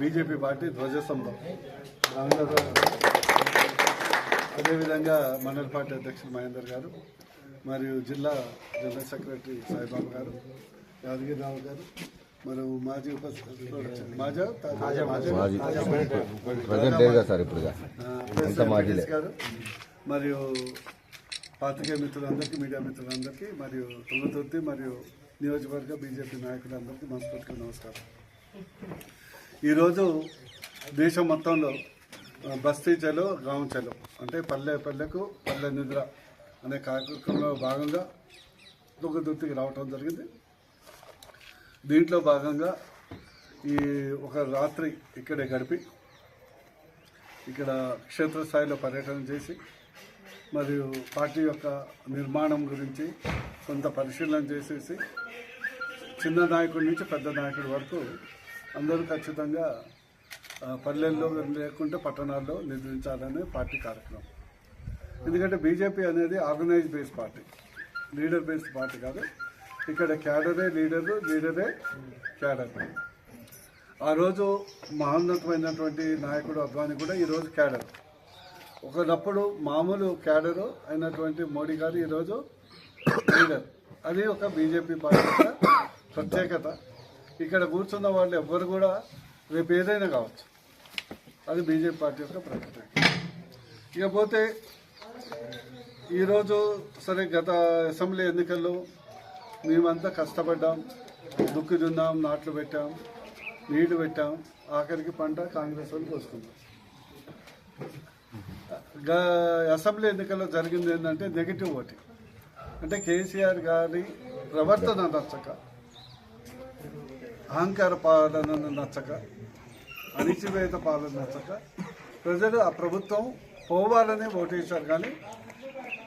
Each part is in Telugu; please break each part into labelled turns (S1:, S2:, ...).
S1: బీజేపీ పార్టీ ధ్వజస్తంభం. అందరూ అదేవిధంగా మండల పార్టీ అధ్యక్షులు మహేందర్ గారు మరియు జిల్లా జనరల్ సెక్రటరీ సాయిబాబు గారు యాదగిరిరావు గారు మరియు మాజీ ఉప మాజా గారు మరియు పాత్రికేయ మిత్రులందరికీ మీడియా మిత్రులందరికీ మరియు తుంగతుర్తి మరియు నియోజకవర్గ బీజేపీ నాయకులందరికీ మనస్ఫూర్తిగా నమస్కారం. ఈరోజు దేశం మొత్తంలో బస్తీ చలో గ్రామ చలో అంటే పల్లె పల్లెకు పల్లె నిద్ర అనే కార్యక్రమంలో భాగంగా తుంగతుర్తికి రావటం జరిగింది. దీంట్లో భాగంగా ఈ ఒక రాత్రి ఇక్కడే గడిపి ఇక్కడ క్షేత్రస్థాయిలో పర్యటన చేసి మరియు పార్టీ యొక్క నిర్మాణం గురించి కొంత పరిశీలన చేసేసి చిన్న నాయకుడి నుంచి పెద్ద నాయకుడి వరకు అందరూ ఖచ్చితంగా పల్లెల్లో లేకుంటే పట్టణాల్లో నిర్మించాలనే పార్టీ కార్యక్రమం. ఎందుకంటే బీజేపీ అనేది organise based party leader based party కాదు. ఇక్కడ క్యాడరే లీడరు లీడరే క్యాడర్. ఆ రోజు మహోన్నతమైనటువంటి నాయకుడు అద్వాని కూడా ఈరోజు క్యాడర్. ఒకనప్పుడు మామూలు క్యాడరు అయినటువంటి మోడీ గారు ఈరోజు లీడర్. అది ఒక బీజేపీ పార్టీ యొక్క ప్రత్యేకత. ఇక్కడ కూర్చున్న వాళ్ళు ఎవ్వరు కూడా రేపు ఏదైనా కావచ్చు. అది బీజేపీ పార్టీ యొక్క ప్రకటన. ఇకపోతే ఈరోజు సరే గత అసెంబ్లీ ఎన్నికల్లో మేమంతా కష్టపడ్డాం దుక్కి దున్నాం నాట్లు పెట్టాం నీళ్ళు పెట్టాం ఆఖరికి పంట కాంగ్రెస్ వాళ్ళు పోసుకున్నాం అసెంబ్లీ ఎన్నికల్లో జరిగింది ఏంటంటే నెగిటివ్ ఓటింగ్. అంటే కేసీఆర్ గారి ప్రవర్తన నచ్చక అహంకార పాలన నచ్చక అణిచివేత పాలన నచ్చక ప్రజలు ఆ ప్రభుత్వం పోవాలని ఓటేశారు కానీ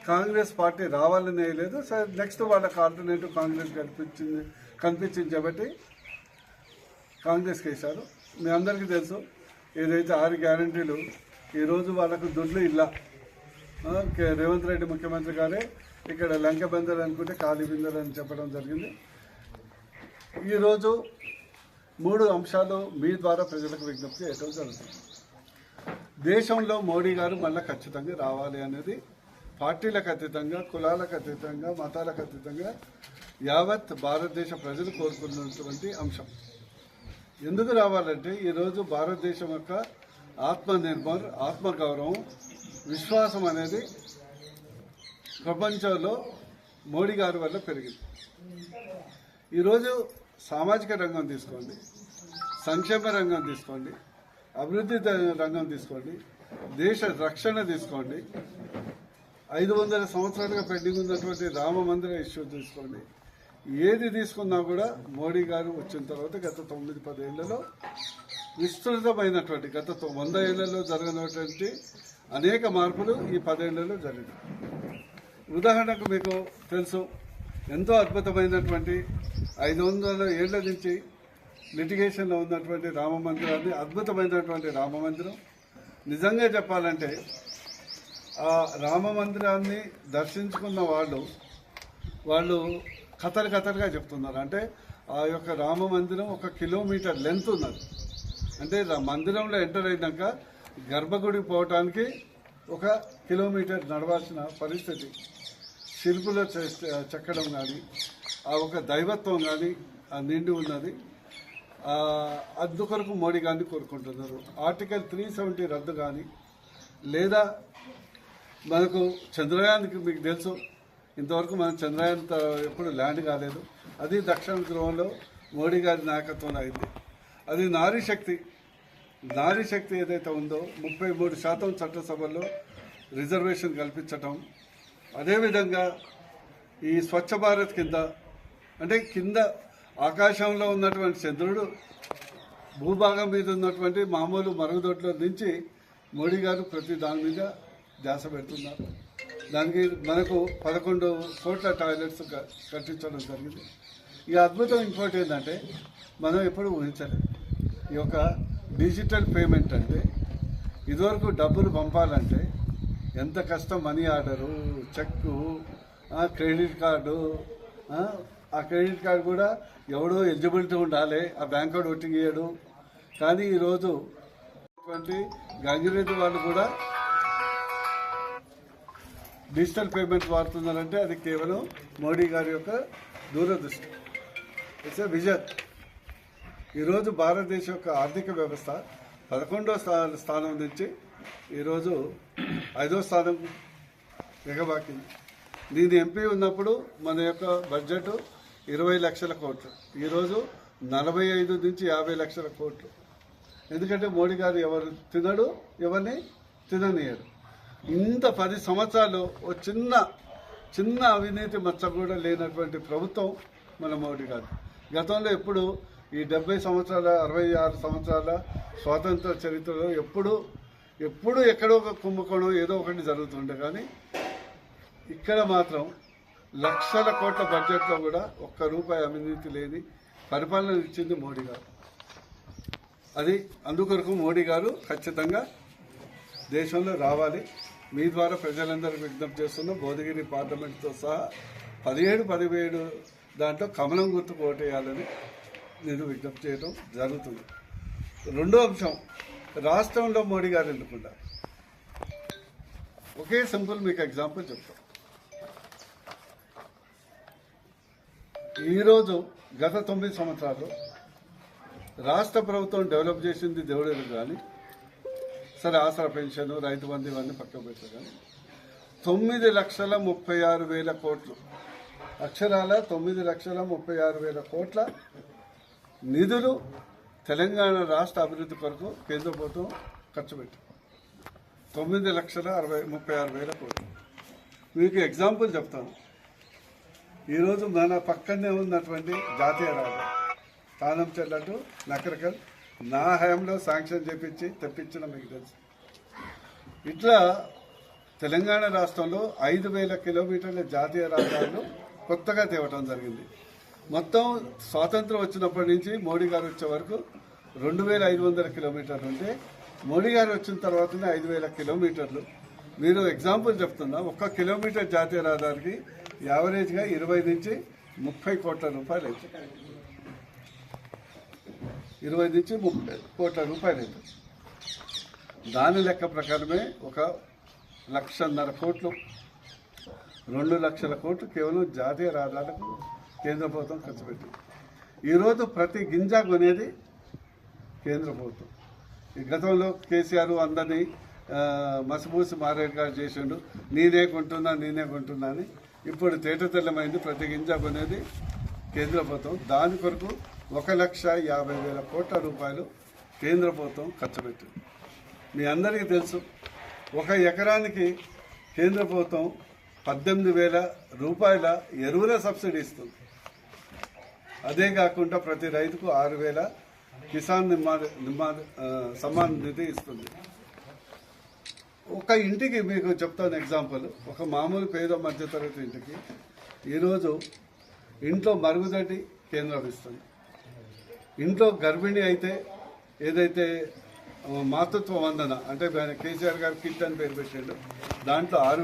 S1: కాంగ్రెస్ పార్టీ రావాలని వేయలేదు సరే నెక్స్ట్ వాళ్ళకి ఆల్టర్నేటివ్ కాంగ్రెస్ కనిపించింది కనిపించింది కాబట్టి కాంగ్రెస్కి వేశారు మీ అందరికీ తెలుసు ఏదైతే ఆరు గ్యారంటీలు ఈరోజు వాళ్ళకు దుడ్లు ఇల్లా. రేవంత్ రెడ్డి ముఖ్యమంత్రి గారే ఇక్కడ లంక బందర్ అనుకుంటే ఖాళీ బిందలు అని చెప్పడం జరిగింది. ఈరోజు మూడు అంశాలు మీ ద్వారా ప్రజలకు విజ్ఞప్తి చేయడం జరుగుతుంది. దేశంలో మోడీ గారు మళ్ళీ ఖచ్చితంగా రావాలి అనేది పార్టీలకు అతీతంగా కులాలకు అతీతంగా మతాలకు అతీతంగా యావత్ భారతదేశ ప్రజలు కోరుకున్నటువంటి అంశం. ఎందుకు రావాలంటే ఈరోజు భారతదేశం యొక్క ఆత్మనిర్భర్ ఆత్మగౌరవం విశ్వాసం అనేది ప్రపంచంలో మోడీ గారి వల్ల పెరిగింది. ఈరోజు సామాజిక రంగం తీసుకోండి. సంక్షేమ రంగం తీసుకోండి. అభివృద్ధి రంగం తీసుకోండి. దేశ రక్షణ తీసుకోండి. ఐదు వందల సంవత్సరాలుగా పెండింగ్ ఉన్నటువంటి రామ మందిర ఇష్యూ తీసుకోండి. ఏది తీసుకున్నా కూడా మోడీ గారు వచ్చిన తర్వాత గత తొమ్మిది పదేళ్ళలో విస్తృతమైనటువంటి గత వంద ఏళ్ళలో జరగనటువంటి అనేక మార్పులు ఈ పదేళ్ళలో జరిగాయి ఉదాహరణకు మీకు తెలుసు ఎంతో అద్భుతమైనటువంటి ఐదు వందల ఏళ్ళ నుంచి లిటిగేషన్లో ఉన్నటువంటి రామ మందిరాన్ని అద్భుతమైనటువంటి రామ మందిరం నిజంగా చెప్పాలంటే ఆ రామ మందిరాన్ని దర్శించుకున్న వాళ్ళు వాళ్ళు కథలు కథలుగా చెప్తున్నారు. అంటే ఆ యొక్క రామ మందిరం ఒక కిలోమీటర్ లెంత్ ఉన్నది. అంటే మందిరంలో ఎంటర్ అయినాక గర్భగుడి పోవటానికి ఒక కిలోమీటర్ నడవాల్సిన పరిస్థితి. శిల్పులో చెక్కడం కానీ ఆ ఒక దైవత్వం కానీ ఆ నిండి ఉన్నది. అందుకొరకు మోడీ గారిని కోరుకుంటున్నారు. ఆర్టికల్ త్రీ సెవెంటీ రద్దు కానీ లేదా మనకు చంద్రయాన్కి మీకు తెలుసు ఇంతవరకు మనం చంద్రయాన్ ఎప్పుడు ల్యాండ్ కాలేదు. అది దక్షిణ ధ్రువంలో మోడీ గారి నాయకత్వంలో అయింది. అది నారీ శక్తి నారీ శక్తి ఏదైతే ఉందో ముప్పై మూడు శాతం చట్టసభల్లో రిజర్వేషన్ కల్పించటం. అదేవిధంగా ఈ స్వచ్ఛ భారత్ కింద అంటే కింద ఆకాశంలో ఉన్నటువంటి చంద్రుడు భూభాగం మీద ఉన్నటువంటి మామూలు మరుగుదొడ్ల నుంచి మోడీ గారు ప్రతి దాని మీద ధ్యాస పెడుతున్నారు. దానికి మనకు పదకొండు కోట్ల టాయిలెట్స్ కట్టించడం జరిగింది. ఈ అద్భుతం ఇంకోటి ఏంటంటే మనం ఎప్పుడు ఊహించలేదు ఈ యొక్క డిజిటల్ పేమెంట్ అంటే ఇదివరకు డబ్బులు పంపాలంటే ఎంత కష్టం money order cheque credit card ఆ, క్రెడిట్ కార్డు కూడా ఎవడో ఎలిజిబిలిటీ ఉండాలి. ఆ బ్యాంక్ కార్డు ఒట్టింగ్ ఇయ్యడు. కానీ ఈరోజు ఇటువంటి గంగిరెడ్డి వాళ్ళు కూడా డిజిటల్ పేమెంట్ వాడుతున్నారంటే అది కేవలం మోడీ గారి యొక్క దూరదృష్టి. It's a vision. ఈరోజు భారతదేశం యొక్క ఆర్థిక వ్యవస్థ పదకొండో స్థా- స్థానం నుంచి ఈరోజు ఐదో స్థానం ఎగబాకింది. నేను ఎంపీ ఉన్నప్పుడు మన యొక్క బడ్జెట్ ఇరవై లక్షల కోట్లు. ఈరోజు నలభై ఐదు నుంచి యాభై లక్షల కోట్లు. ఎందుకంటే మోడీ గారు ఎవరు తినడు ఎవరిని తిననీయడు ఇంత పది సంవత్సరాలు ఓ చిన్న చిన్న అవినీతి మచ్చ కూడా లేనటువంటి ప్రభుత్వం మన మోడీ గారు. గతంలో ఎప్పుడు ఈ డెబ్బై సంవత్సరాల అరవై ఆరు సంవత్సరాల స్వాతంత్ర చరిత్రలో ఎప్పుడు ఎప్పుడు ఎక్కడో ఒక కుంభకోణం ఏదో ఒకటి జరుగుతుండే. కానీ ఇక్కడ మాత్రం లక్షల కోట్ల బడ్జెట్లో కూడా ఒక్క రూపాయి అవినీతి లేని పరిపాలన ఇచ్చింది మోడీ గారు. అది అందుకొరకు మోడీ గారు ఖచ్చితంగా దేశంలో రావాలి. మీ ద్వారా ప్రజలందరూ విజ్ఞప్తి చేస్తున్న భువనగిరి పార్లమెంట్తో సహా పదిహేడు పదిహేడు దాంట్లో కమలం గుర్తు ఓటేయాలని నేను విజ్ఞప్తి చేయడం జరుగుతుంది. రెండో అంశం రాష్ట్రంలో మోడీ గారు ఎన్నుకున్నారు ఒకే సింపుల్ మీకు ఎగ్జాంపుల్ చెప్తాను ఈరోజు గత తొమ్మిది సంవత్సరాలు రాష్ట్ర ప్రభుత్వం డెవలప్ చేసింది దేవుడు కానీ సరే ఆసరా పెన్షన్ రైతు బంధు ఇవన్నీ పక్కకు పెట్టారు కానీ తొమ్మిది లక్షల ముప్పై ఆరు వేల కోట్లు అక్షరాల తొమ్మిది లక్షల ముప్పై ఆరు వేల కోట్ల నిధులు తెలంగాణ రాష్ట్ర అభివృద్ధి కొరకు కేంద్ర ప్రభుత్వం ఖర్చు పెట్టింది తొమ్మిది లక్షల అరవై ముప్పై ఆరు వేల కోట్లు. మీకు ఎగ్జాంపుల్ చెప్తాను. ఈరోజు మన పక్కనే ఉన్నటువంటి జాతీయ రహదారి. తానం చెల్లట్టు నకరకల్. నా హయాంలో శాంక్షన్ చేపించి తెప్పించిన మీకు తెలుసు. ఇట్లా తెలంగాణ రాష్ట్రంలో ఐదు వేల కిలోమీటర్ల జాతీయ రహదారులు కొత్తగా తేవటం జరిగింది. మొత్తం స్వాతంత్రం వచ్చినప్పటి నుంచి మోడీ గారు వచ్చే వరకు రెండు వేల ఐదు వందల కిలోమీటర్లు ఉంటే మోడీ గారు వచ్చిన తర్వాతనే ఐదు వేల కిలోమీటర్లు. మీరు ఎగ్జాంపుల్ చెప్తున్నా ఒక్క కిలోమీటర్ జాతీయ రహదారికి యావరేజ్గా ఇరవై నుంచి ముప్పై కోట్ల రూపాయలు అవుతాయి ఇరవై నుంచి ముప్పై కోట్ల రూపాయలు అవుతాయి దాని లెక్క ప్రకారమే ఒక లక్షన్నర కోట్లు రెండు లక్షల కోట్లు కేవలం జాతీయ రహదారులకు కేంద్ర ప్రభుత్వం ఖర్చు పెట్టింది. ఈరోజు ప్రతి గింజ కొనేది కేంద్ర ప్రభుత్వం. ఈ గతంలో కేసీఆర్ అందరినీ మసిపూసి మారేడు గారు చేసిండు నేనే కొంటున్నా నేనే కొంటున్నా అని ఇప్పుడు తేటతెల్లమైంది ప్రతి గింజ కొనేది కేంద్ర ప్రభుత్వం. దాని కొరకు ఒక లక్ష యాభై వేల కోట్ల రూపాయలు కేంద్ర ప్రభుత్వం ఖర్చు పెట్టింది. మీ అందరికీ తెలుసు ఒక ఎకరానికి కేంద్ర ప్రభుత్వం పద్దెనిమిది వేల రూపాయల ఎరువుల సబ్సిడీ ఇస్తుంది. అదే కాకుండా ప్రతి రైతుకు ఆరు వేల కిసాన్ నిమ్మా నిమ్మా సమ్మాన్ నిధి ఇస్తుంది. ఒక ఇంటికి మీకు చెప్తాను ఎగ్జాంపుల్. ఒక మామూలు పేద మధ్యతరగతి ఇంటికి ఈరోజు ఇంట్లో మరుగుదొడ్డి కేంద్రం ఇస్తుంది. ఇంట్లో గర్భిణి అయితే ఏదైతే మాతృత్వ వందన అంటే కేసీఆర్ గారు కిట్ అని పేరు పెట్టాడు దాంట్లో ఆరు